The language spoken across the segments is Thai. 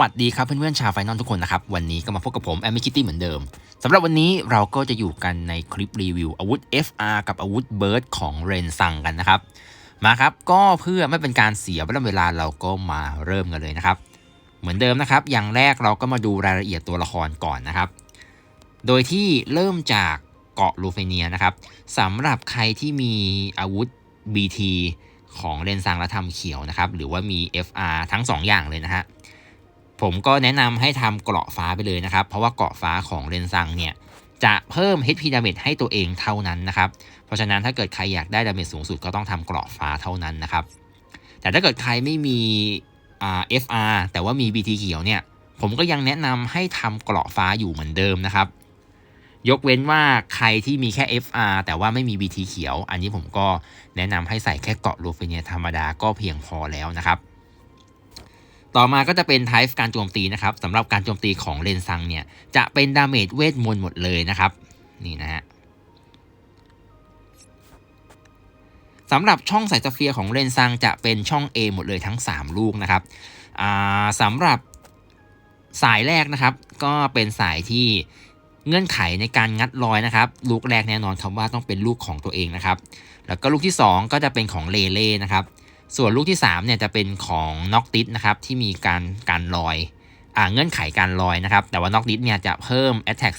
วัสดีครับเพื่อนๆชาวไฟนอลทุกคนนะครับ วันนี้ก็มาพบกับผมแอมมิคิตตี้เหมือนเดิมสำหรับวันนี้เราก็จะอยู่กันในคลิปรีวิวอาวุธ FR กับอาวุธเบิร์ดของเรนซังกันนะครับ มาครับก็เพื่อไม่เป็นการเสียเวลาเราก็มาเริ่มกันเลยนะครับ เหมือนเดิมนะครับ อย่างแรกเราก็มาดูรายละเอียดตัวละครก่อนนะครับ โดยที่เริ่มจากเกาะลูเฟเนียนะครับสำหรับใครที่มีอาวุธ BT ของเรนซังและทำเขียวนะครับหรือว่ามี FR ทั้ง 2 อย่างเลยนะฮะ ผมก็แนะนำให้ทำเกราะฟ้าไปเลยนะครับ เพราะว่าเกราะฟ้าของเรนซังเนี่ยจะเพิ่ม HP damage ให้ตัวเองเท่านั้นนะครับ เพราะฉะนั้นถ้าเกิดใครอยากได้ดาเมจสูงสุดก็ต้องทำเกราะฟ้าเท่านั้นนะครับ แต่ถ้าเกิดใครไม่มีอ่า FR แต่ว่ามี BT เขียวเนี่ย ผมก็ยังแนะนำให้ทำเกราะฟ้าอยู่เหมือนเดิมนะครับ ยกเว้นว่าใครที่มีแค่ FR แต่ว่าไม่มี BT เขียว อันนี้ผมก็แนะนำให้ใส่แค่เกราะลูเฟเนียธรรมดาก็เพียงพอแล้วนะครับ ต่อมาก็จะเป็น type การโจมตีนะครับสำหรับการโจมตีของเลนซังเนี่ยจะเป็นดาเมจเวทมนต์หมดเลยนะครับ นี่นะฮะสำหรับช่องสายสเฟียของเลนซังจะเป็นช่อง A หมดเลยทั้ง 3 ลูกนะครับสำหรับสายแรกนะครับ ก็เป็นสายที่เงื่อนไขในการงัดรอยนะครับ ลูกแรกแน่นอนครับว่าต้องเป็นลูกของตัวเองนะครับ แล้วก็ลูกที่ 2 ก็จะเป็นของเลเล่นะครับ ส่วนลูกที่3เนี่ยจะเป็นของน็อกติสนะครับที่มีการการลอยอ่าเงื่อนไขการลอยนะครับ แต่ว่าน็อกติสเนี่ยจะเพิ่ม Attack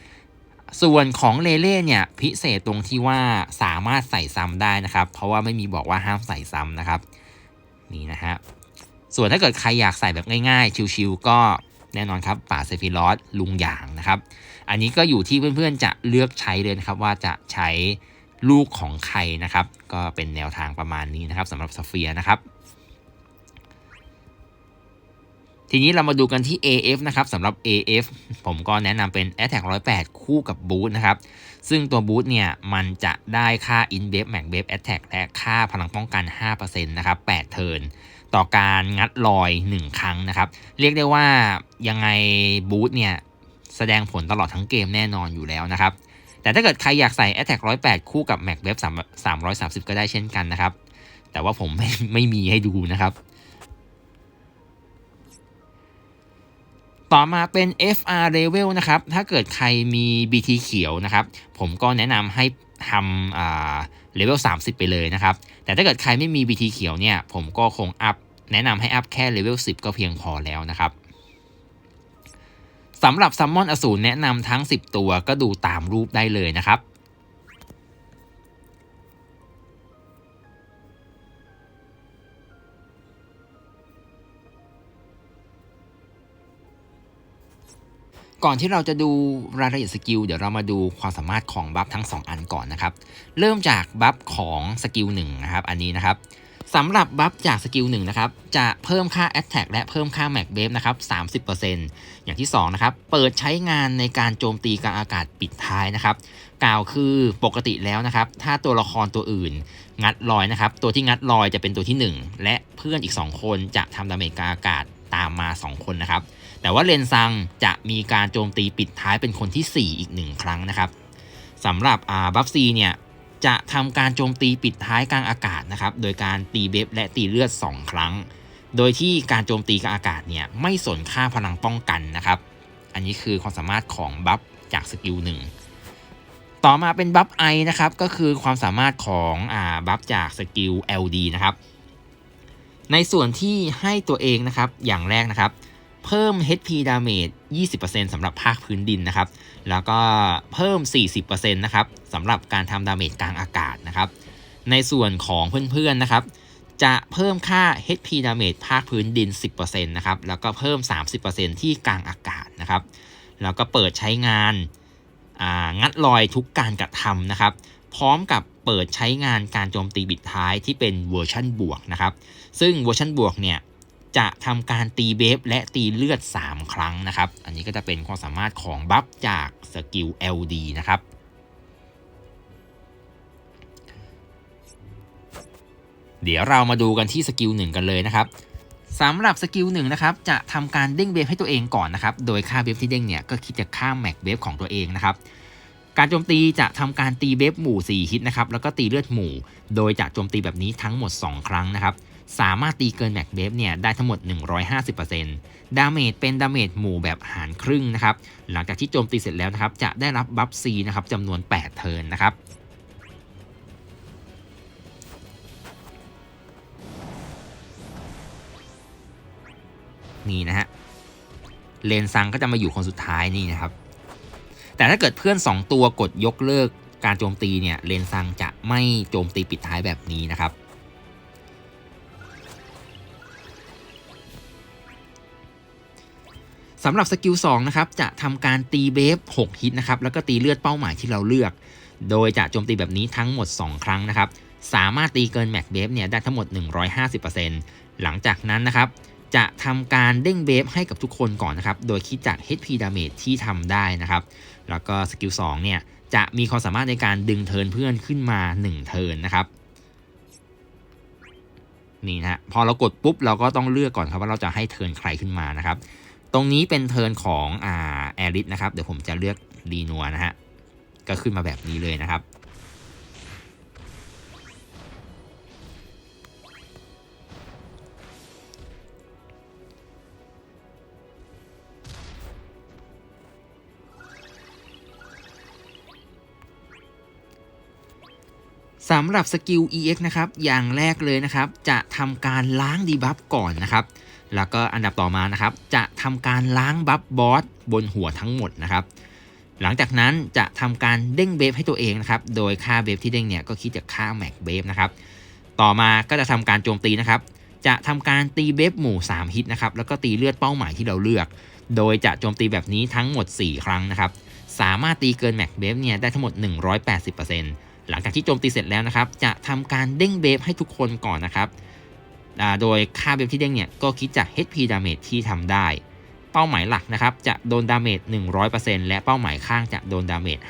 10%ส่วนของเลเล่เนี่ยพิเศษตรงที่ว่าสามารถใส่ซ้ำได้นะครับ เพราะว่าไม่มีบอกว่าห้ามใส่ซ้ำนะครับ นี่นะฮะ ส่วนถ้าเกิดใครอยากใส่แบบง่ายๆ ชิวๆก็แน่นอนครับป่าเซฟิลอสลุงหยางนะครับ อันนี้ก็อยู่ที่เพื่อนๆจะเลือกใช้เลยนะครับว่าจะใช้ ลูกของใครนะครับ ก็เป็นแนวทางประมาณนี้นะครับสำหรับสเฟียนะครับ ทีนี้เรามาดูกันที่ AF นะครับสำหรับ AF ผมก็แนะนำเป็น Attack 108 คู่กับบูทนะครับ ซึ่งตัวบูทเนี่ย มันจะได้ค่า In b a f Max b a f Attack และค่าพลังป้องกัน 5%นะครับ 8 เทิร์นต่อการงัดลอย 1 ครั้งนะครับ เรียกได้ว่ายังไงบูทเนี่ย แสดงผลตลอดทั้งเกมแน่นอนอยู่แล้วนะครับ แต่ถ้าเกิดใครอยากใส่ Attack 108 คู่กับ Mac Web 330 ก็ได้เช่นกันนะครับ แต่ว่าผมไม่ไม่มีให้ดูนะครับ ต่อมาเป็น FR level นะครับ ถ้าเกิดใครมี BT เขียวนะครับ ผมก็แนะนำให้ทำอ่า level 30 ไปเลยนะครับ แต่ถ้าเกิดใครไม่มี BT เขียวเนี่ย ผมก็คงอัพ แนะนำให้อัพแค่ level 10 ก็เพียงพอแล้วนะครับ สำหรับซัมมอนอสูรแนะนำทั้ง 10 ตัวก็ดูตามรูปได้เลยนะครับ ก่อนที่เราจะดูรายละเอียดสกิลเดี๋ยวเรามาดูความสามารถของบัฟทั้ง 2 อันก่อนนะครับ เริ่มจากบัฟของสกิล1นะครับ อันนี้นะครับ สำหรับบัฟจากสกิล1นะครับ จะเพิ่มค่า Attack และเพิ่มค่า Max b a f นะครับ 30%อย่างที่ 2 นะครับ เปิดใช้งานในการโจมตีกลางอากาศปิดท้ายนะครับ กล่าวคือปกติแล้วนะครับ ถ้าตัวละครตัวอื่น งัดลอยนะครับ ตัวที่งัดลอยจะเป็นตัวที่ 1 และเพื่อนอีก 2 คนจะทำดาเมจกลางอากาศตามมา 2 คนนะครับ แต่ว่าเลนซังจะมีการโจมตีปิดท้ายเป็นคนที่ 4 อีก 1 ครั้งนะครับสำหรับบัฟซีเนี่ย จะทำการโจมตีปิดท้ายกลางอากาศนะครับ โดยการตีเบฟและตีเลือด 2 ครั้ง โดยที่การโจมตีกลางอากาศเนี่ยไม่สนค่าพลังป้องกันนะครับ อันนี้คือความสามารถของบัฟจากสกิลหนึ่งต่อมาเป็นบัฟไอนะครับ ก็คือความสามารถของอ่าบัฟจากสกิล LD นะครับ ในส่วนที่ให้ตัวเองนะครับ อย่างแรกนะครับ เพิ่ม HP damage 20%สำหรับภาคพื้นดินนะครับ แล้วก็เพิ่ม 40%นะครับสำหรับการทำดาเมจกลางอากาศนะครับ ในส่วนของเพื่อนๆนะครับ จะเพิ่มค่า HP damage ภาคพื้นดิน 10%นะครับ แล้วก็เพิ่ม 30%ที่กลางอากาศนะครับ แล้วก็เปิดใช้งานงัดลอยทุกการกระทำนะครับ พร้อมกับเปิดใช้งานการโจมตีบิดท้ายที่เป็นเวอร์ชันบวกนะครับ ซึ่งเวอร์ชันบวกเนี่ย จะทำการตีเบฟและตีเลือด 3 ครั้งนะครับ อันนี้ก็จะเป็นความสามารถของบัฟจากสกิล LD นะครับเดี๋ยวเรามาดูกันที่สกิล1กันเลยนะครับสำหรับสกิล1นะครับจะทำการเด้งเบฟให้ตัวเองก่อนนะครับโดยค่าเบฟที่เด้งเนี่ยก็คิดจะค่าแม็กเบฟของตัวเองนะครับการโจมตีจะทำการตีเบฟหมู่ 4 ฮิตนะครับแล้วก็ตีเลือดหมู่ โดยจะโจมตีแบบนี้ทั้งหมด 2 ครั้งนะครับ สามารถตีเกินแม็กเบฟเนี่ยได้ทั้งหมด 150%ดาเมจเป็นดาเมจหมู่แบบหารครึ่งนะครับ หลังจากที่โจมตีเสร็จแล้วนะครับ จะได้รับบัฟซีนะครับจำนวน 8 เทิร์นนะครับนี่นะฮะ เลนซังก็จะมาอยู่คนสุดท้ายนี่นะครับ แต่ถ้าเกิดเพื่อน 2 ตัวกดยกเลิกการโจมตีเนี่ย เลนซังจะไม่โจมตีปิดท้ายแบบนี้นะครับ สำหรับสกิล2นะครับจะทำการตีเบฟ6ฮิตนะครับแล้วก็ตีเลือดเป้าหมายที่เราเลือก โดยจะโจมตีแบบนี้ทั้งหมด 2 ครั้งนะครับสามารถตีเกินแม็กเบฟเนี่ยได้ทั้งหมด 150%หลังจากนั้นนะครับจะทำการเด้งเบฟให้กับทุกคนก่อนนะครับ โดยคิดจาก HP damage ที่ทำได้นะครับ แล้วก็สกิล2เนี่ยจะมีความสามารถในการดึงเทิร์นเพื่อนขึ้นมา 1 เทิร์นนะครับ นี่นะฮะพอเรากดปุ๊บเราก็ต้องเลือกก่อนครับว่าเราจะให้เทิร์นใครขึ้นมานะครับ ตรงนี้เป็นเทิร์นของอ่าแอริสนะครับ เดี๋ยวผมจะเลือกรีนัวนะฮะ ก็ขึ้นมาแบบนี้เลยนะครับ สำหรับสกิล EX นะครับ อย่างแรกเลยนะครับ จะทำการล้างดีบัฟก่อนนะครับ แล้วก็อันดับต่อมานะครับ จะทำการล้างบัฟบอสบนหัวทั้งหมดนะครับ หลังจากนั้นจะทำการเด้งเบฟให้ตัวเองนะครับ โดยค่าเบฟที่เด้งเนี่ยก็คิดจากค่าแม็กเบฟนะครับ ต่อมาก็จะทำการโจมตีนะครับ จะทำการตีเบฟหมู่ 3 ฮิตนะครับ แล้วก็ตีเลือดเป้าหมายที่เราเลือก โดยจะโจมตีแบบนี้ทั้งหมด 4 ครั้งนะครับ สามารถตีเกินแม็กเบฟเนี่ยได้ทั้งหมด 180%หลังจากที่โจมตีเสร็จแล้วนะครับ จะทำการเด้งเบฟให้ทุกคนก่อนนะครับ โดยค่าเบฟที่เด้งเนี่ยก็คิดจาก HP damage ที่ทำได้ เป้าหมายหลักนะครับจะโดนดาเมจ100%และเป้าหมายข้างจะโดนดาเมจ50%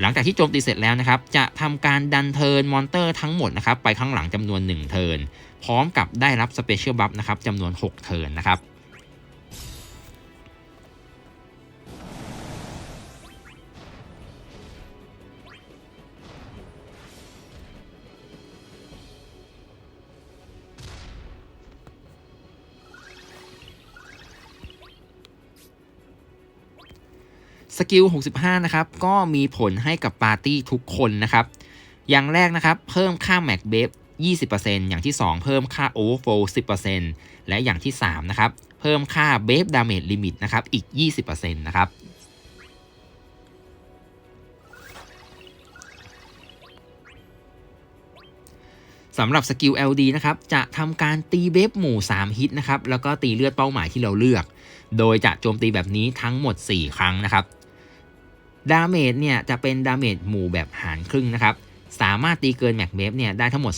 หลังจากที่โจมตีเสร็จแล้วนะครับ จะทำการดันเทิร์นมอนเตอร์ทั้งหมดนะครับไปข้างหลังจำนวน 1 เทิร์นพร้อมกับได้รับสเปเชียลบัฟนะครับจำนวน 6 เทิร์นนะครับ กิล 65 นะครับ ก็มีผลให้กับปาร์ตี้ทุกคนนะครับ อย่างแรกนะครับ เพิ่มค่า Mac b a f 20%อย่างที่ 2 เพิ่มค่า Overflow 10%และอย่างที่ 3 นะครับ เพิ่มค่า b a f Damage Limit นะครับ อีก 20%นะครับสำหรับสกิล LD นะครับ จะทำการตีเบฟหมู่ 3 ฮิตนะครับ แล้วก็ตีเลือดเป้าหมายที่เราเลือก โดยจะโจมตีแบบนี้ทั้งหมด 4 ครั้งนะครับ ดาเมจเนี่ยจะเป็นดาเมจหมู่แบบหารครึ่งนะครับ สามารถตีเกินแม็กเบฟเนี่ยได้ทั้งหมด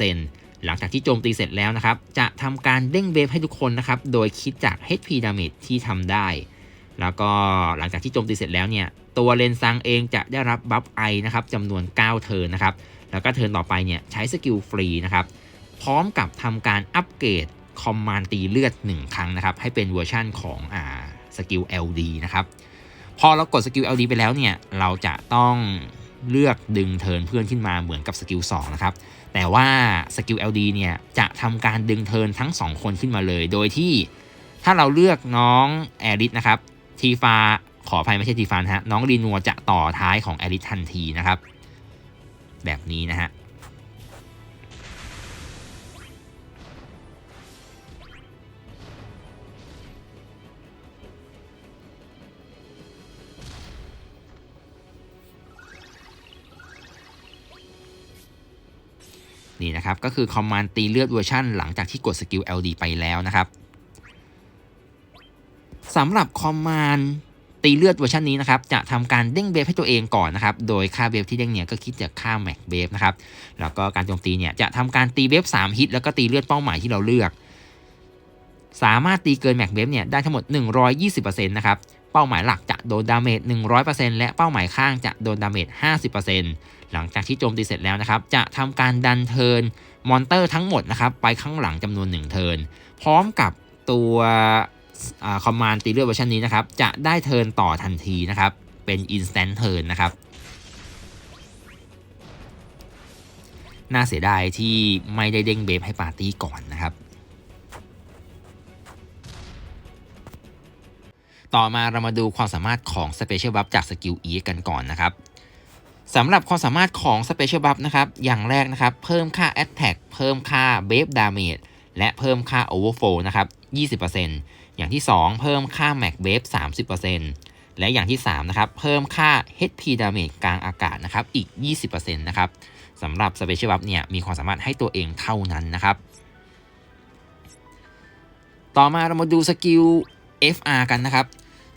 200%หลังจากที่โจมตีเสร็จแล้วนะครับ จะทำการเด้งเบฟให้ทุกคนนะครับ โดยคิดจาก HP damage ที่ทำได้ แล้วก็หลังจากที่โจมตีเสร็จแล้วเนี่ย ตัวเลนซังเองจะได้รับบัฟไอนะครับจำนวน 9 เทิร์นนะครับ แล้วก็เทิร์นต่อไปเนี่ยใช้สกิลฟรีนะครับ พร้อมกับทำการอัปเกรดคอมมานด์ตีเลือด 1 ครั้งนะครับ ให้เป็นเวอร์ชั่นของอ่าสกิล LD นะครับ พอเรากดสกิล LD ไปแล้วเนี่ย เราจะต้องเลือกดึงเทิร์นเพื่อนขึ้นมาเหมือนกับสกิล2นะครับ แต่ว่าสกิล LD เนี่ย จะทำการดึงเทิร์นทั้ง 2 คนขึ้นมาเลย โดยที่ถ้าเราเลือกน้องแอริสนะครับทีฟาขออภัยไม่ใช่ทีฟานะฮะ น้องรีนัวจะต่อท้ายของแอริสทันทีนะครับ แบบนี้นะฮะ นี่นะครับ ก็คือคอมมานด์ตีเลือดเวอร์ชันหลังจากที่กดสกิล LD ไปแล้วนะครับสำหรับคอมมานด์ตีเลือดเวอร์ชันนี้นะครับจะทำการเด้งเบฟให้ตัวเองก่อนนะครับโดยค่าเบฟที่เด้งเนี่ยก็คิดจากค่าแม็กเบฟนะครับแล้วก็การโจมตีเนี่ยจะทำการตีเบฟ3ฮิตแล้วก็ตีเลือดเป้าหมายที่เราเลือก สามารถตีเกินแม็กเบฟเนี่ยได้ทั้งหมด 120%นะครับ เป้าหมายหลักจะโดนดาเมจ 100%และเป้าหมายข้างจะโดนดาเมจ 50%หลังจากที่โจมตีเสร็จแล้วนะครับ จะทำการดันเทินมอนเตอร์ทั้งหมดนะครับไปข้างหลังจำนวน 1 เทินพร้อมกับตัวคอมมานด์ตีเลือดเวอร์ชันนี้นะครับ จะได้เทินต่อทันทีนะครับ เป็น instant turn นะครับ น่าเสียดายที่ไม่ได้เด้งเบฟให้ปาร์ตี้ก่อนนะครับ ต่อมาเรามาดูความสามารถของ Special Buff จากสกิล E กันก่อนนะครับสำหรับความสามารถของ Special Buff นะครับ อย่างแรกนะครับ เพิ่มค่า Attack เพิ่มค่า b a f e Damage และเพิ่มค่า Overflow นะครับ 20%อย่างที่ 2 เพิ่มค่า Max b a f e 30%และอย่างที่ 3 นะครับ เพิ่มค่า HP Damage กลางอากาศนะครับ อีก 20%นะครับสำหรับ Special Buff เนี่ย มีความสามารถให้ตัวเองเท่านั้นนะครับ ต่อมาเรามาดูสกิล FR กันนะครับ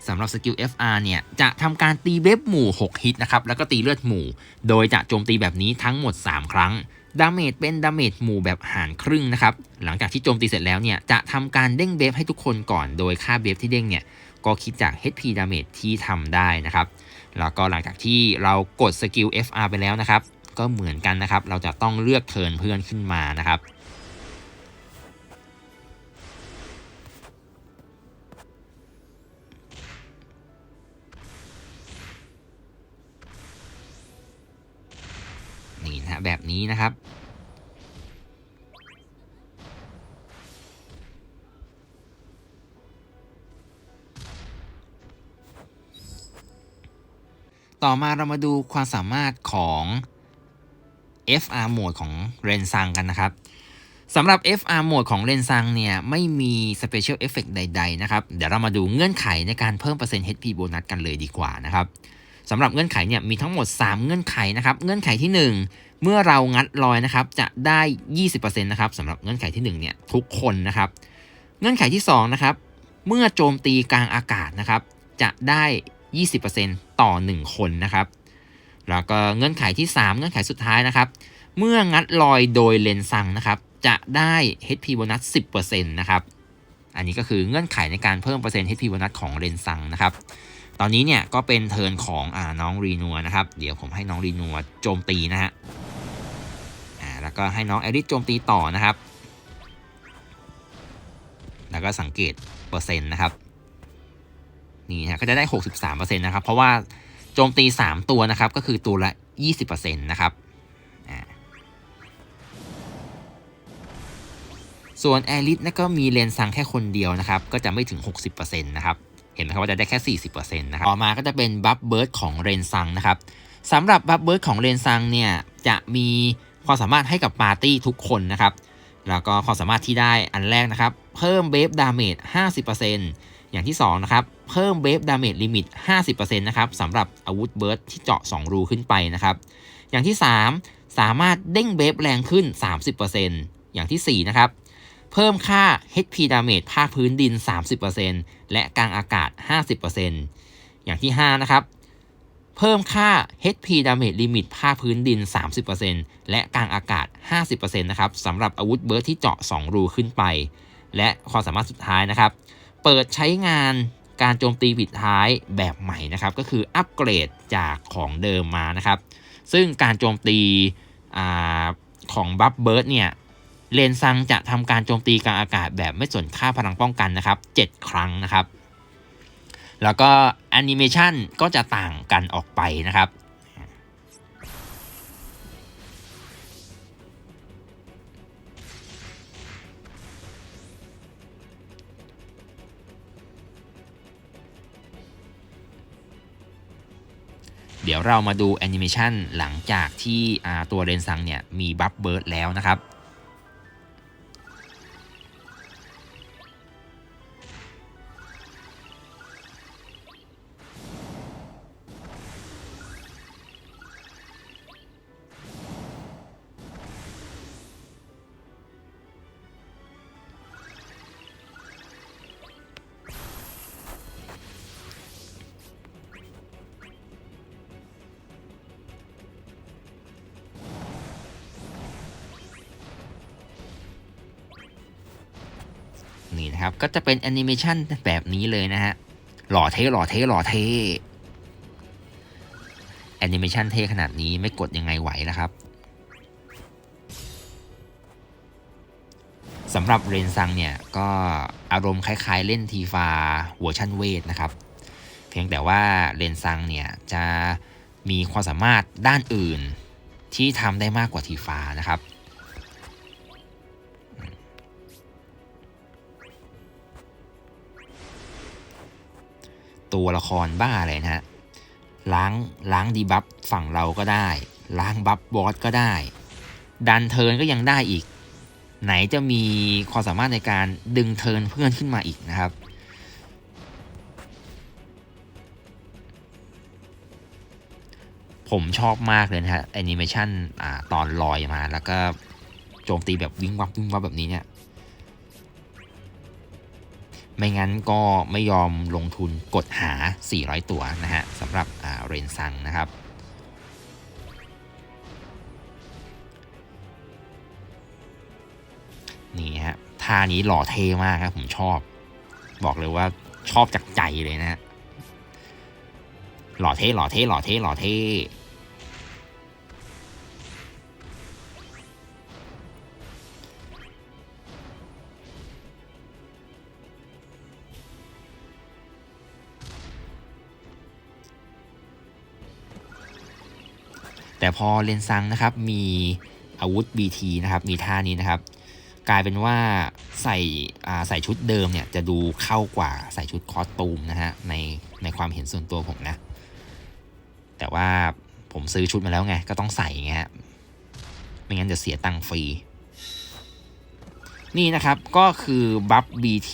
สำหรับสกิล FR เนี่ย จะทำการตีเบฟหมู่ 6 ฮิตนะครับ แล้วก็ตีเลือดหมู่ โดยจะโจมตีแบบนี้ทั้งหมด 3 ครั้ง ดาเมจเป็นดาเมจหมู่แบบหารครึ่งนะครับ หลังจากที่โจมตีเสร็จแล้วเนี่ย จะทำการเด้งเบฟให้ทุกคนก่อน โดยค่าเบฟที่เด้งเนี่ย ก็คิดจาก HP ดาเมจที่ทำได้นะครับ แล้วก็หลังจากที่เรากดสกิล FR ไปแล้วนะครับ ก็เหมือนกันนะครับ เราจะต้องเลือกเทิร์นเพื่อนขึ้นมานะครับ นี้นะครับ ต่อมาเรามาดูความสามารถของ FR โหมดของเรนซังกันนะครับสำหรับ FR โหมดของเรนซังเนี่ยไม่มี Special Effect ใด ๆ นะครับ เดี๋ยวเรามาดูเงื่อนไขในการเพิ่มเปอร์เซ็นต์ HP โบนัสกันเลยดีกว่านะครับ สำหรับเงื่อนไขเนี่ยมีทั้งหมด 3 เงื่อนไขนะครับ เงื่อนไขที่ 1 เมื่อเรางัดลอยนะครับจะได้ 20%นะครับสำหรับเงื่อนไขที่1เนี่ยทุกคนนะครับ เงื่อนไขที่2นะครับเมื่อโจมตีกลางอากาศนะครับจะได้ 20%ต่อ 1 คนนะครับ แล้วก็เงื่อนไขที่ 3 เงื่อนไขสุดท้ายนะครับ เมื่องัดลอยโดยเลนซังนะครับจะได้ HP โบนัส 10%นะครับ อันนี้ก็คือเงื่อนไขในการเพิ่มเปอร์เซ็นต์ HP โบนัสของเลนซังนะครับ ตอนนี้เนี่ยก็เป็นเทิร์นของอ่าน้องรีนัวนะครับ เดี๋ยวผมให้น้องรีนัวโจมตีนะฮะอ่าแล้วก็ให้น้องแอริสโจมตีต่อนะครับ แล้วก็สังเกตเปอร์เซ็นต์นะครับนี่ฮะก็จะได้ 63%นะครับ เพราะว่าโจมตี 3 ตัวนะครับ ก็คือตัวละ 20%นะครับส่วนแอริสนะก็มีเลนซังแค่คนเดียวนะครับ ก็จะไม่ถึง 60%นะครับ ห็นไหมครับว่าจะได้แค่ 40%นะครับต่อมาก็จะเป็นบัฟเบิร์ดของเรนซังนะครับสำหรับบัฟเบิร์ดของเรนซังเนี่ยจะมีความสามารถให้กับปาร์ตี้ทุกคนนะครับ แล้วก็ความสามารถที่ได้อันแรกนะครับ เพิ่มเบฟดาเมจ 50%อย่างที่2นะครับ เพิ่มเบฟดาเมจลิมิต 50%นะครับสำหรับอาวุธเบิร์ดที่เจาะ 2 รูขึ้นไปนะครับ อย่างที่ 3 สามารถเด้งเบฟแรงขึ้น 30%อย่างที่4นะครับ เพิ่มค่า HP damage ภาคพื้นดิน 30%และกลางอากาศ 50%อย่างที่ 5 นะครับ เพิ่มค่า HP damage limit ภาคพื้นดิน 30%และกลางอากาศ 50%นะครับสำหรับอาวุธเบิร์ดที่เจาะ 2 รูขึ้นไป และความสามารถสุดท้ายนะครับ เปิดใช้งานการโจมตีปิดท้ายแบบใหม่นะครับ ก็คืออัปเกรดจากของเดิมมานะครับ ซึ่งการโจมตีอของบัฟเบิร์ดเนี่ย เลนซังจะทำการโจมตีกลางอากาศแบบไม่สนค่าพลังป้องกันนะครับ 7 ครั้งนะครับ แล้วก็แอนิเมชันก็จะต่างกันออกไปนะครับเดี๋ยวเรามาดูแอนิเมชันหลังจากที่ตัวเรนซังเนี่ยมีบัฟเบิร์ดแล้วนะครับ จะเป็นแอนิเมชันแบบนี้เลยนะฮะ หล่อเท่หล่อเท่หล่อเท่แอนิเมชันเท่ขนาดนี้ไม่กดยังไงไหวนะครับสำหรับเรนซังเนี่ย ก็อารมณ์คล้ายๆเล่นทีฟาเวอร์ชันเวทนะครับ เพียงแต่ว่าเรนซังเนี่ย จะมีความสามารถด้านอื่นที่ทำได้มากกว่าทีฟ้านะครับ ตัวละครบ้าเลยนะฮะล้างล้างดีบัฟฝั่งเราก็ได้ ล้างบัฟบอสก็ได้ ดันเทิร์นก็ยังได้อีก ไหนจะมีความสามารถในการดึงเทิร์นเพื่อนขึ้นมาอีกนะครับผมชอบมากเลยนะฮะแอนิเมชันอ่าตอนลอยมาแล้วก็โจมตีแบบวิ่งวับวิ่งวับแบบนี้เนี่ย ไม่งั้นก็ไม่ยอมลงทุนกดหา 400 ตัวนะฮะสำหรับเรนซังนะครับ นี่ฮะท่านี้หล่อเท่มากครับผมชอบ บอกเลยว่าชอบจากใจเลยนะฮะหล่อเท่หล่อเท่หล่อเท่หล่อเท่ พอเลนซังนะครับมีอาวุธ BT นะครับมีท่านี้นะครับ กลายเป็นว่าใส่ใส่ชุดเดิมเนี่ยจะดูเข้ากว่าใส่ชุดคอสตูมนะฮะในในความเห็นส่วนตัวผมนะ แต่ว่าผมซื้อชุดมาแล้วไงก็ต้องใส่ไงฮะไม่งั้นจะเสียตังค์ฟรีนี่นะครับก็คือบัฟ BT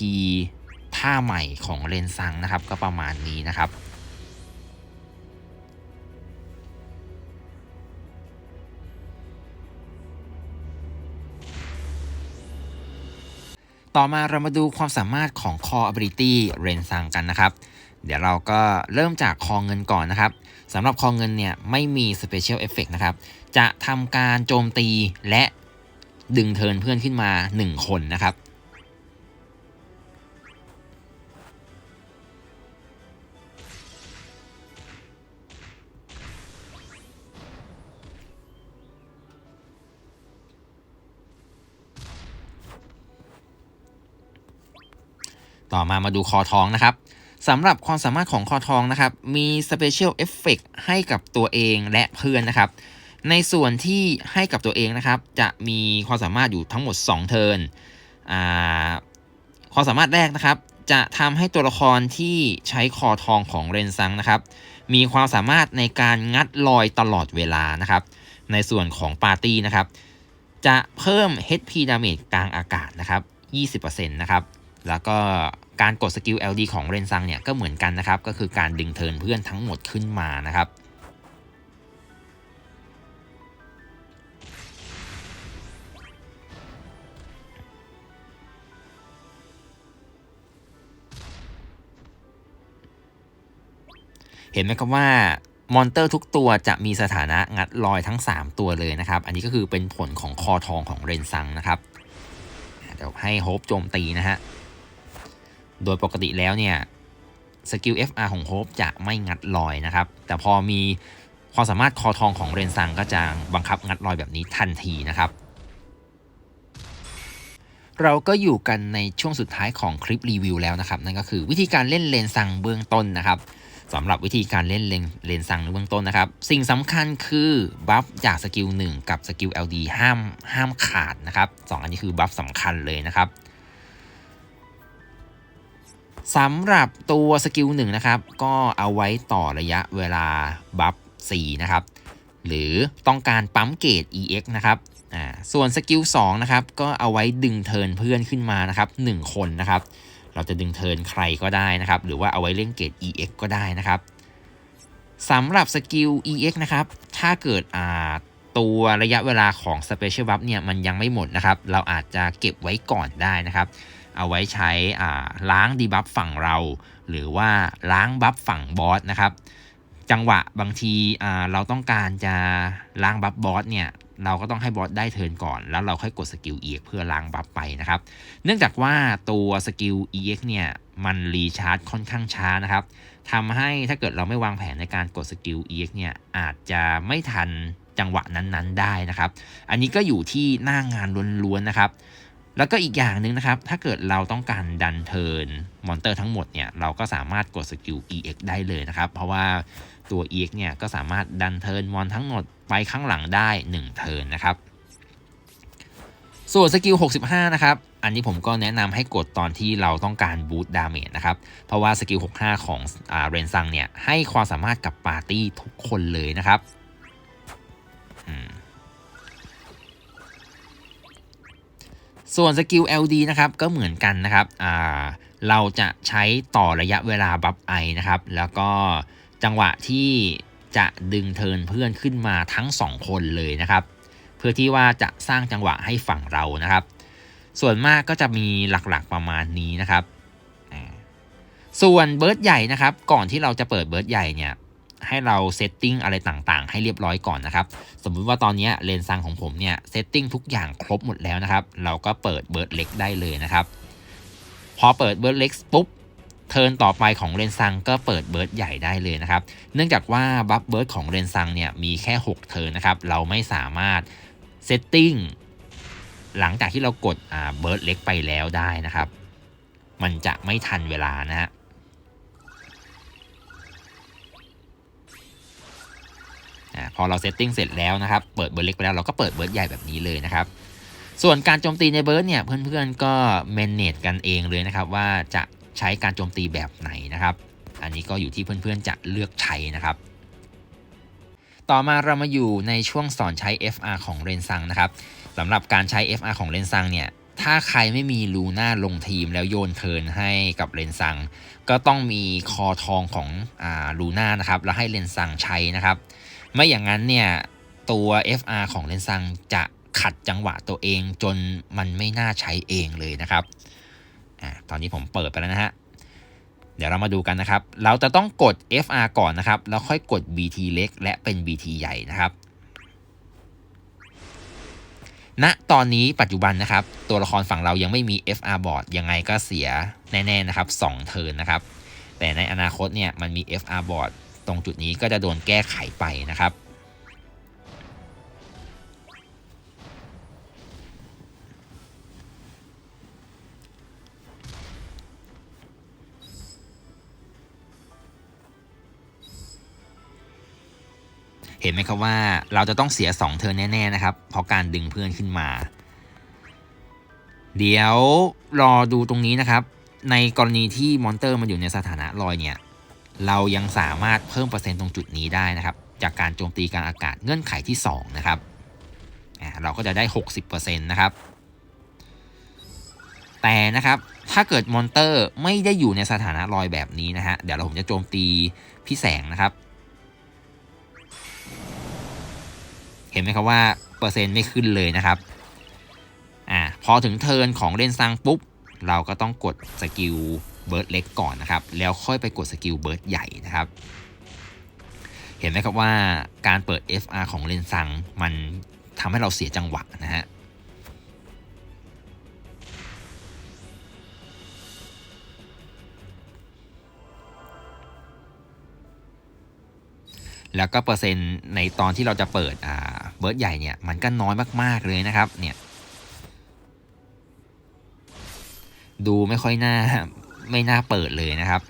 ท่าใหม่ของเลนซังนะครับก็ประมาณนี้นะครับ ต่อมาเรามาดูความสามารถของ Core Ability เรนซังกันนะครับ เดี๋ยวเราก็เริ่มจากคอเงินก่อนนะครับสำหรับคอเงินเนี่ยไม่มี Special Effect นะครับ จะทำการโจมตีและดึงเทินเพื่อนขึ้นมา 1 คนนะครับ ต่อมามาดูคอทองนะครับสำหรับความสามารถของคอทองนะครับ มี Special Effect ให้กับตัวเองและเพื่อนนะครับ ในส่วนที่ให้กับตัวเองนะครับ จะมีความสามารถอยู่ทั้งหมด 2 เทิร์นความสามารถแรกนะครับ จะทำให้ตัวละครที่ใช้คอทองของเรนซังนะครับ มีความสามารถในการงัดลอยตลอดเวลานะครับ ในส่วนของปาร์ตี้นะครับ จะเพิ่ม HP damage กลางอากาศนะครับ 20%นะครับ แล้วก็การกดสกิล LD ของเรนซังเนี่ยก็เหมือนกันนะครับ ก็คือการดึงเทินเพื่อนทั้งหมดขึ้นมานะครับเห็นไหมครับว่ามอนเตอร์ทุกตัวจะมีสถานะงัดลอยทั้ง 3 ตัวเลยนะครับ อันนี้ก็คือเป็นผลของคอทองของเรนซังนะครับ เดี๋ยวให้โฮปโจมตีนะฮะ โดยปกติแล้วเนี่ยสกิล FR ของโฮปจะไม่งัดลอยนะครับ แต่พอมีความสามารถคอทองของเรนซังก็จะบังคับงัดลอยแบบนี้ทันทีนะครับเราก็อยู่กันในช่วงสุดท้ายของคลิปรีวิวแล้วนะครับ นั่นก็คือวิธีการเล่นเลนซังเบื้องต้นนะครับสำหรับวิธีการเล่นเลนเลนซังในเบื้องต้นนะครับ สิ่งสำคัญคือบัฟจากสกิล1กับสกิล LD ห้ามห้ามขาดนะครับสองอันนี้คือบัฟสำคัญเลยนะครับ สำหรับตัวสกิล1นะครับ ก็เอาไว้ต่อระยะเวลาบัฟ4นะครับ หรือต้องการปั๊มเกรด EX นะครับอ่าส่วนสกิล2นะครับ ก็เอาไว้ดึงเทินเพื่อนขึ้นมานะครับ 1 คนนะครับ เราจะดึงเทินใครก็ได้นะครับ หรือว่าเอาไว้เล่นเกรด EX ก็ได้นะครับสำหรับสกิล EX นะครับ ถ้าเกิดอ่าตัวระยะเวลาของ Special Buff เนี่ยมันยังไม่หมดนะครับ เราอาจจะเก็บไว้ก่อนได้นะครับ เอาไว้ใช้ล้างดีบัฟฝั่งเรา หรือว่าล้างบัฟฝั่งบอสนะครับ จังหวะบางทีเราต้องการจะล้างบัฟบอสเนี่ยเราก็ต้องให้บอสได้เทิร์นก่อน แล้วเราค่อยกดสกิล EX เพื่อล้างบัฟไปนะครับ เนื่องจากว่าตัวสกิล EX เนี่ยมันรีชาร์จค่อนข้างช้านะครับทำให้ถ้าเกิดเราไม่วางแผนในการกดสกิล EX เนี่ยอาจจะไม่ทันจังหวะนั้นๆได้นะครับ อันนี้ก็อยู่ที่หน้างานล้วนๆนะครับ แล้วก็อีกอย่างหนึ่งนะครับ ถ้าเกิดเราต้องการดันเทิร์นมอนเตอร์ทั้งหมดเนี่ย เราก็สามารถกดสกิล EX ได้เลยนะครับ เพราะว่าตัว EX เนี่ยก็สามารถดันเทิร์นมอนทั้งหมดไปข้างหลังได้ 1 เทิร์นนะครับ ส่วนสกิล 65 นะครับ อันนี้ผมก็แนะนำให้กดตอนที่เราต้องการบูตดาเมจนะครับ เพราะว่าสกิล 65 ของเรนซังเนี่ยให้ความสามารถกับปาร์ตี้ทุกคนเลยนะครับ ส่วนสกิล LD นะครับก็เหมือนกันนะครับอ่าเราจะใช้ต่อระยะเวลาบัฟไอนะครับ แล้วก็จังหวะที่จะดึงเทินเพื่อนขึ้นมาทั้ง 2 คนเลยนะครับ เพื่อที่ว่าจะสร้างจังหวะให้ฝั่งเรานะครับ ส่วนมากก็จะมีหลักๆประมาณนี้นะครับ ส่วนเบิร์ดใหญ่นะครับ ก่อนที่เราจะเปิดเบิร์ดใหญ่เนี่ย ให้เราเซตติ้งอะไรต่างๆ ให้เรียบร้อยก่อนนะครับ สมมุติว่าตอนนี้เลนซังของผมเนี่ยเซตติ้งทุกอย่างครบหมดแล้วนะครับ เราก็เปิดเบิร์ดเล็กได้เลยนะครับ พอเปิดเบิร์ดเล็กปุ๊บเทิร์นต่อไปของเรนซังก็เปิดเบิร์ดใหญ่ได้เลยนะครับ เนื่องจากว่าบัฟเบิร์ดของเรนซังเนี่ยมีแค่ 6 เทิร์นนะครับ เราไม่สามารถเซตติ้งหลังจากที่เรากดเบิร์ดเล็กไปแล้วได้นะครับ มันจะไม่ทันเวลานะฮะ พอเราเซตติ้งเสร็จแล้วนะครับ เปิดเบิร์ดเล็กไปแล้วเราก็เปิดเบิร์ดใหญ่แบบนี้เลยนะครับ ส่วนการโจมตีในเบิร์ดเนี่ยเพื่อนๆก็เมนเนจกันเองเลยนะครับ ว่าจะใช้การโจมตีแบบไหนนะครับ อันนี้ก็อยู่ที่เพื่อนๆจะเลือกใช้นะครับ ต่อมาเรามาอยู่ในช่วงสอนใช้ FR ของเรนซังนะครับสำหรับการใช้ FR ของเรนซังเนี่ยถ้าใครไม่มีลูน่าลงทีมแล้วโยนเทินให้กับเรนซัง ก็ต้องมีคอทองของอ่าลูน่านะครับแล้วให้เรนซังใช้นะครับ ไม่อย่างนั้นเนี่ยตัว FR ของเลนซังจะขัดจังหวะตัวเองจนมันไม่น่าใช้เองเลยนะครับอ่าตอนนี้ผมเปิดไปแล้วนะฮะ เดี๋ยวเรามาดูกันนะครับ เราจะต้องกด FR ก่อนนะครับ แล้วค่อยกด BT เล็ก และเป็น BT ใหญ่นะครับณตอนนี้ปัจจุบันนะครับ ตัวละครฝั่งเรายังไม่มี FR บอร์ดยังไงก็เสียแน่ ๆ นะครับ 2 เทินนะครับ แต่ในอนาคตเนี่ยมันมี FR บอร์ด ตรงจุดนี้ก็จะโดนแก้ไขไปนะครับ เห็นไหมครับว่าเราจะต้องเสีย 2 เทิร์นแน่ ๆ นะครับ เพราะการดึงเพื่อนขึ้นมา เดี๋ยวรอดูตรงนี้นะครับ ในกรณีที่มอนเตอร์มันอยู่ในสถานะลอยเนี่ย เรายังสามารถเพิ่มเปอร์เซ็นต์ตรงจุดนี้ได้นะครับ จากการโจมตีกางอากาศเงื่อนไขที่ 2 นะครับเราก็จะได้ 60%นะครับ แต่นะครับถ้าเกิดมอนเตอร์ไม่ได้อยู่ในสถานะลอยแบบนี้นะฮะ เดี๋ยวเราผมจะโจมตีพี่แสงนะครับ เห็นไหมครับว่าเปอร์เซ็นต์ไม่ขึ้นเลยนะครับ อ่าพอถึงเทิร์นของเล่นซังปุ๊บ เราก็ต้องกดสกิลเบิร์ดเล็กก่อนนะครับ แล้วค่อยไปกดสกิลเบิร์ดใหญ่นะครับ เห็นไหมครับว่าการเปิด FR ของเลนซังมันทำให้เราเสียจังหวะนะฮะแล้วก็เปอร์เซ็นต์ในตอนที่เราจะเปิดอ่าเบิร์ดใหญ่เนี่ยมันก็น้อยมากๆเลยนะครับเนี่ย ดูไม่ค่อยน่าไม่น่าเปิดเลยนะครับ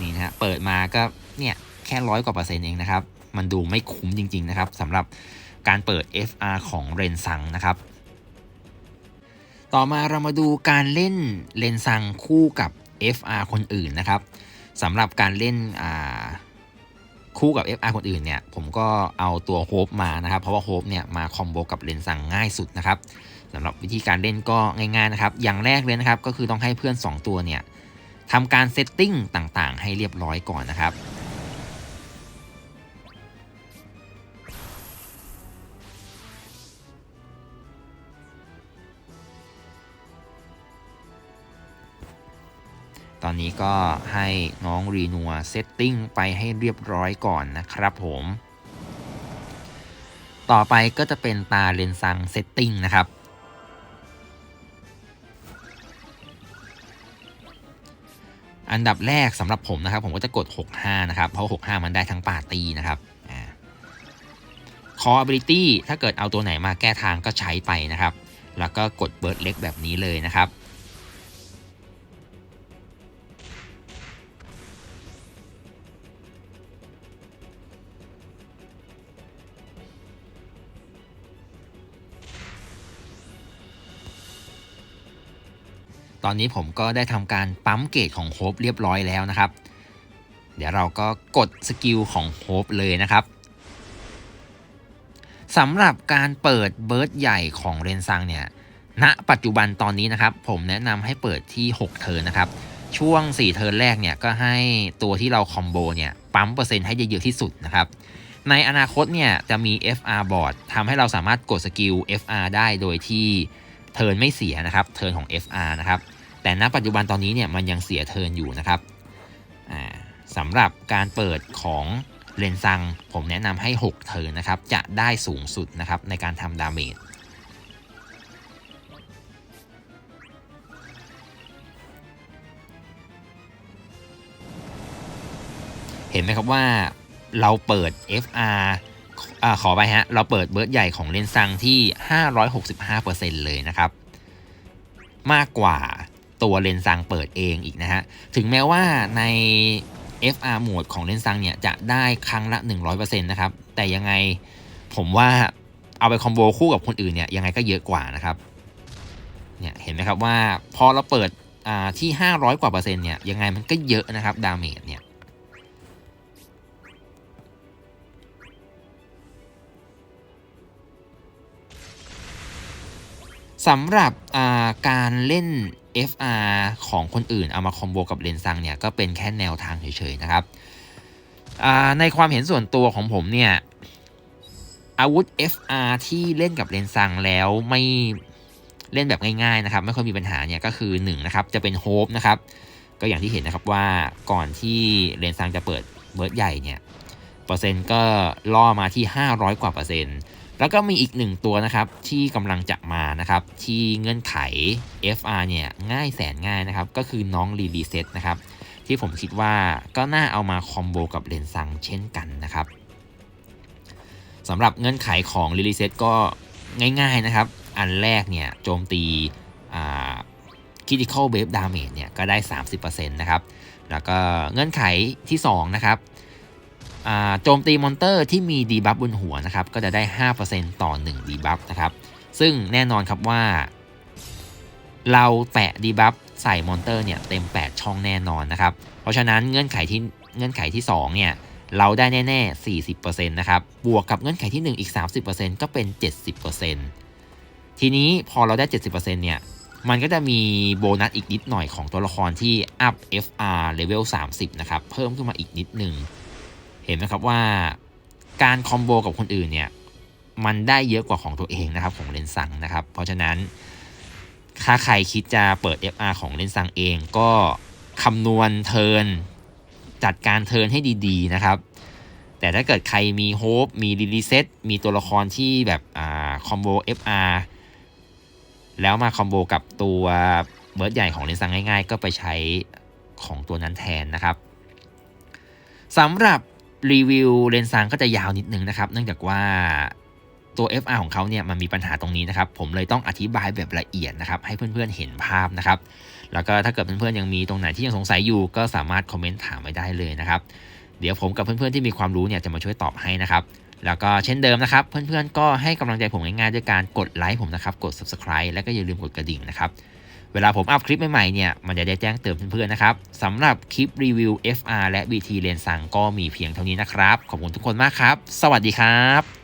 นี่นะฮะเปิดมาก็เนี่ยแค่ร้อยกว่าเปอร์เซ็นต์เองนะครับ มันดูไม่คุ้มจริง ๆ นะครับสำหรับการเปิด FR ของเรนซังนะครับ ต่อมาเรามาดูการเล่นเลนซังคู่กับ FR คนอื่นนะครับสำหรับการเล่นอ่า คู่กับ FR คนอื่นเนี่ยผมก็เอาตัวโฮปมานะครับ เพราะว่าโฮปเนี่ยมาคอมโบกับเลนสังง่ายสุดนะครับสำหรับวิธีการเล่นก็ง่ายๆนะครับ อย่างแรกเลยนะครับก็คือต้องให้เพื่อน 2 ตัวเนี่ยทำการเซตติ้งต่างๆ ให้เรียบร้อยก่อนนะครับ ตอนนี้ก็ให้น้องรีนัวเซตติ้งไปให้เรียบร้อยก่อนนะครับผม ต่อไปก็จะเป็นตาเลนซังเซตติ้งนะครับ อันดับแรกสำหรับผมนะครับ ผมก็จะกด 65 นะครับ เพราะ 65 มันได้ทั้งปาร์ตี้นะครับอ่า Core Ability ถ้าเกิดเอาตัวไหนมาแก้ทางก็ใช้ไปนะครับ แล้วก็กดเบิร์ดเล็กแบบนี้เลยนะครับ อนนี้ผมก็ได้ทำการปั๊มเกตของโฮปเรียบร้อยแล้วนะครับ เดี๋ยวเราก็กดสกิลของโฮปเลยนะครับสำหรับการเปิดเบิร์ดใหญ่ของเรนซังเนี่ยณปัจจุบันตอนนี้นะครับ ผมแนะนำให้เปิดที่ 6 เทิร์นนะครับ ช่วง 4 เทิร์นแรกเนี่ยก็ให้ตัวที่เราคอมโบเนี่ยปั๊มเปอร์เซ็นต์ให้เยอะๆที่สุดนะครับ ในอนาคตเนี่ยจะมี FR บอร์ดทำให้เราสามารถกดสกิล FR ได้โดยที่เทิร์นไม่เสียนะครับ เทิร์นของ FR นะครับ แต่ณปัจจุบันตอนนี้เนี่ยมันยังเสียเทินอยู่นะครับสำหรับการเปิดของเลนซัง ผมแนะนำให้ 6 เทินนะครับ จะได้สูงสุดนะครับในการทำดาเมจเห็นไหมครับว่าเราเปิด FR อขอไปฮะ เราเปิดเบิร์ดใหญ่ของเลนซังที่ 565%เลยนะครับ มากกว่า ตัวเลนส์ซังเปิดเองอีกนะฮะ ถึงแม้ว่าใน FR โหมดของเลนส์ซังเนี่ยจะได้ครั้งละ 100%นะครับ แต่ยังไงผมว่าเอาไปคอมโบคู่กับคนอื่นเนี่ยยังไงก็เยอะกว่านะครับ เนี่ยเห็นไหมครับว่าพอเราเปิดที่ 500 กว่าเปอร์เซ็นต์เนี่ยยังไงมันก็เยอะนะครับดาเมจเนี่ยสำหรับการเล่น FR ของคนอื่นเอามาคอมโบกับเลนซังเนี่ยก็เป็นแค่แนวทางเฉยๆนะครับในความเห็นส่วนตัวของผมเนี่ยอาวุธ FR ที่เล่นกับเลนซังแล้วไม่เล่นแบบง่ายๆนะครับไม่ค่อยมีปัญหาเนี่ยก็คือ1นนะครับจะเป็นโฮปนะครับก็อย่างที่เห็นนะครับว่าก่อนที่เลนซังจะเปิดเบิร์ดใหญ่เนี่ยเปอร์เซ็นต์ก็ล่อมาที่ 500 กว่าเปอร์เซ็นต์ แล้วก็มีอีกหนึ่งตัวนะครับที่กำลังจะมานะครับที่เงื่อนไข FR เนี่ยง่ายแสนง่ายนะครับก็คือน้องรีลีเซ็ตนะครับที่ผมคิดว่าก็น่าเอามาคอมโบกับเลนซังเช่นกันนะครับสำหรับเงื่อนไขของรีลีเซ็ตก็ง่ายๆนะครับ อันแรกเนี่ยโจมตีคิติคอลเบฟดาเมจเนี่ยก็ได้ 30%นะครับแล้วก็เงื่อนไขที่2นะครับ โจมตีมอนเตอร์ที่มีดีบัฟบนหัวนะครับก็จะได้ 5%ต่อ1ดีบัฟนะครับซึ่งแน่นอนครับว่า เราแตะดีบัฟใส่มอนเตอร์เนี่ยเต็ม 8 ช่องแน่นอนนะครับเพราะฉะนั้นเงื่อนไขที่เงื่อนไขที่ 2 เนี่ยเราได้แน่ๆ 40%นะครับบวกกับเงื่อนไขที่ 1 อีก 30%ก็เป็น 70%ทีนี้พอเราได้ 70%เนี่ยมันก็จะมีโบนัสอีกนิดหน่อยของตัวละครที่อัพ FR level 30 นะครับ เพิ่มขึ้นมาอีกนิดหนึ่ง เห็นไหมครับว่าการคอมโบกับคนอื่นเนี่ยมันได้เยอะกว่าของตัวเองนะครับของเลนซังนะครับ เพราะฉะนั้นถ้าใครคิดจะเปิด FR ของเลนซังเอง ก็คำนวณเทิร์นจัดการเทิร์นให้ดีๆนะครับ แต่ถ้าเกิดใครมีโฮปมีรีลิเซ็ตมีตัวละครที่แบบอ่าคอมโบ FR แล้วมาคอมโบกับตัวเบิร์ดใหญ่ของเลนซังง่ายๆ ก็ไปใช้ของตัวนั้นแทนนะครับสำหรับ รีวิวเลนส์ซังก็จะยาวนิดนึงนะครับ เนื่องจากว่าตัว FR ของเขาเนี่ยมันมีปัญหาตรงนี้นะครับ ผมเลยต้องอธิบายแบบละเอียดนะครับ ให้เพื่อนๆเห็นภาพนะครับ แล้วก็ถ้าเกิดเพื่อนๆยังมีตรงไหนที่ยังสงสัยอยู่ ก็สามารถคอมเมนต์ถามไว้ได้เลยนะครับ เดี๋ยวผมกับเพื่อนๆที่มีความรู้เนี่ยจะมาช่วยตอบให้นะครับ แล้วก็เช่นเดิมนะครับ เพื่อนๆก็ให้กำลังใจผมง่ายๆด้วยการกดไลค์ผมนะครับ กด subscribe แล้วก็อย่าลืมกดกระดิ่งนะครับ เวลาผมอัพคลิปใหม่ๆเนี่ย มันจะได้แจ้งเตือนเพื่อนๆนะครับสำหรับคลิปรีวิว FR และ BT เลนสังก็มีเพียงเท่านี้นะครับ ขอบคุณทุกคนมากครับ สวัสดีครับ